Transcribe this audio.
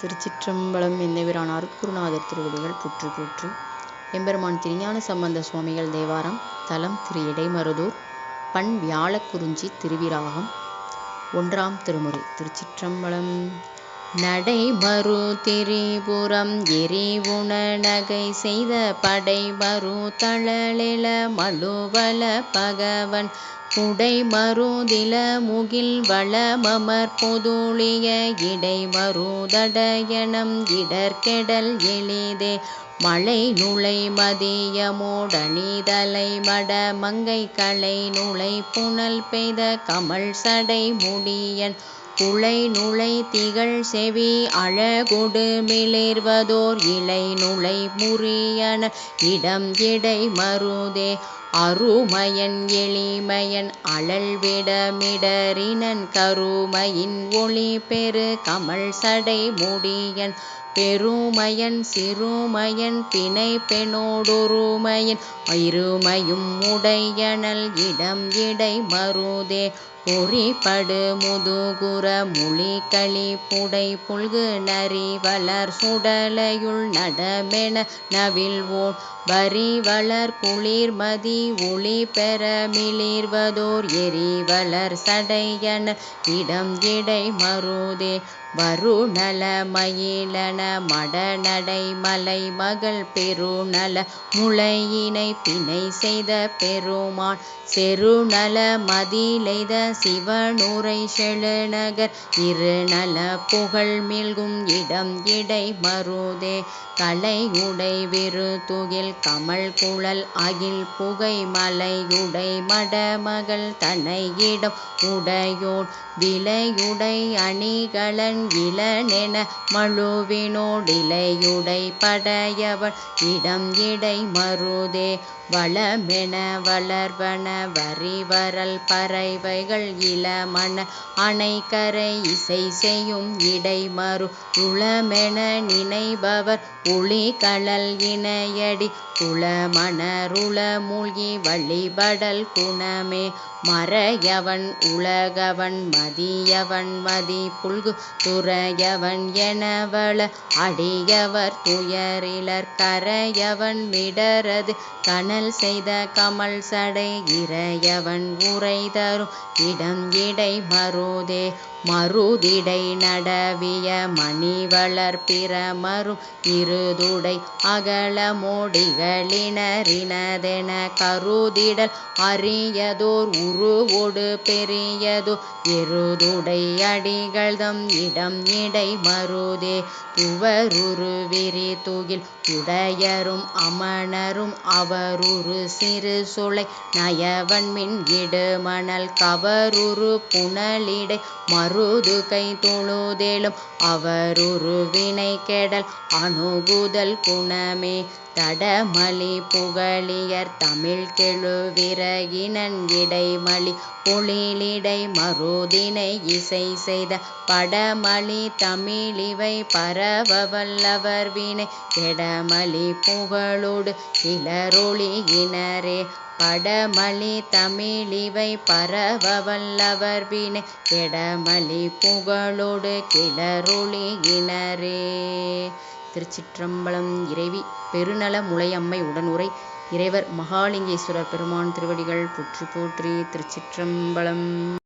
திருச்சிற்றம்பலம் எந்தவிரான் அருட்குருநாதர் திருவடிகள் புற்று போற்றி. எம்பெருமான் திருஞான சம்பந்த சுவாமிகள் தேவாரம். தலம் திரு இடைமருதூர். பண் வியாழக்குறிஞ்சி திருவிராகம். ஒன்றாம் திருமுறை. திருச்சிற்றம்பலம். நடைமரு திரிபுரம் எரிவுண நகை செய்த படைமரு தளலில மழுவல பகவன் குடைமருதில முகில் வளமமர் பொதுளிய இடைமருதடயணம் இடர்கெடல் எளிதே. மழை நுழை மதியமோடணிதலை மட மங்கை களை நுழை புனல் பெய்த கமல் சடை முடியன். குளை நுழை திகழ் செவி அழகொடு மிளிர்வதோர் இலை நுழை முறியன. இடம் இடை மருதே. அருமையன் எளிமையன் அழல்விடமிடறினன் கருமையின் ஒளி பெரு கமல் சடை முடியன். பெருமையன் சிறுமையன் பிணை பெணோடுருமையன் இருமையும் உடையனல் இடம் இடை மருதே. பொறிபடு முதுகுர முளிகளி புடை புல்கு நரி வளர் சுடலையுள் நடமென நவில்வோன் வரி வளர் குளிர்மதி ஒளி பெற மிளிர்வதோர் எரிவளர் சடையன இடம் இடை மருதே. வருநல மயிலன மடநடை மலை மகள் பெருநல முளையினை பிணை செய்த பெருமான். செருநல மதிலெய்த சிவனுரை செழுநகர் இருநல புகழ் மில்கும் இடம் இடை மருதே. கலை உடை விருதுகில் கமல் குழல் அகில் புகை மலையுடை மடமகள் தனையிடம் உடையோன் விலையுடை அணிகளன் இளனென மழுவினோடிலையுடை படையவன் இடம் இடை மருதே வளமென வளர்வன வரிவரல் பறவைகள் இளமண அணைக்கரை இசை செய்யும் இடைமரு உளமென நினைபவர் உளிகளல் இணையடி குளமணருள மூழ்கி வழிபடல் குணமே. மறையவன் உலகவன் மதியவன் மதி புல்கு துறையவன் எனவள அடியவர் துயரிலர் கரையவன் மிடரது கனல் செய்த கமல் சடை இறையவன் உரை தரும் இடம் இடை மருதே. மருதிடை நடவிய மணிவளர் பிறமரும் இருதுடை அகலமோடிகளினரினதென கருதிடல் அரியதோர் உருவோடு பெரியதோ. எருதுடை அடிகள்தம் இடம் இடை மருதே. துவருரு விரி துகில் உடையரும் அமணரும் அவருரு சிறு சுளை நயவன்மின் இடுமணல் கவருரு புனலிடை மருது கை துணுதேலும் அவருரு வினை கெடல் அணுகுதல் குணமே. மலி புகழியர் தமிழ் கெழு விறகினன் இடைமலி பொழிலிடை மருதினை இசை செய்த படமலி தமிழிவை பரவ வல்லவர் வினை கெடமலி புகழோடு கிளரொளியினரே படமலி தமிழிவை பரவ வல்லவர் வினை கெடமலி புகழோடு கிளரொளியினரே திருச்சிற்றம்பலம் இறைவி பெருநல முலையம்மை உடனுரை இறைவர் மகாலிங்கேஸ்வரர் பெருமான் திருவடிகள் புற்றி போற்றி திருச்சிற்றம்பலம்.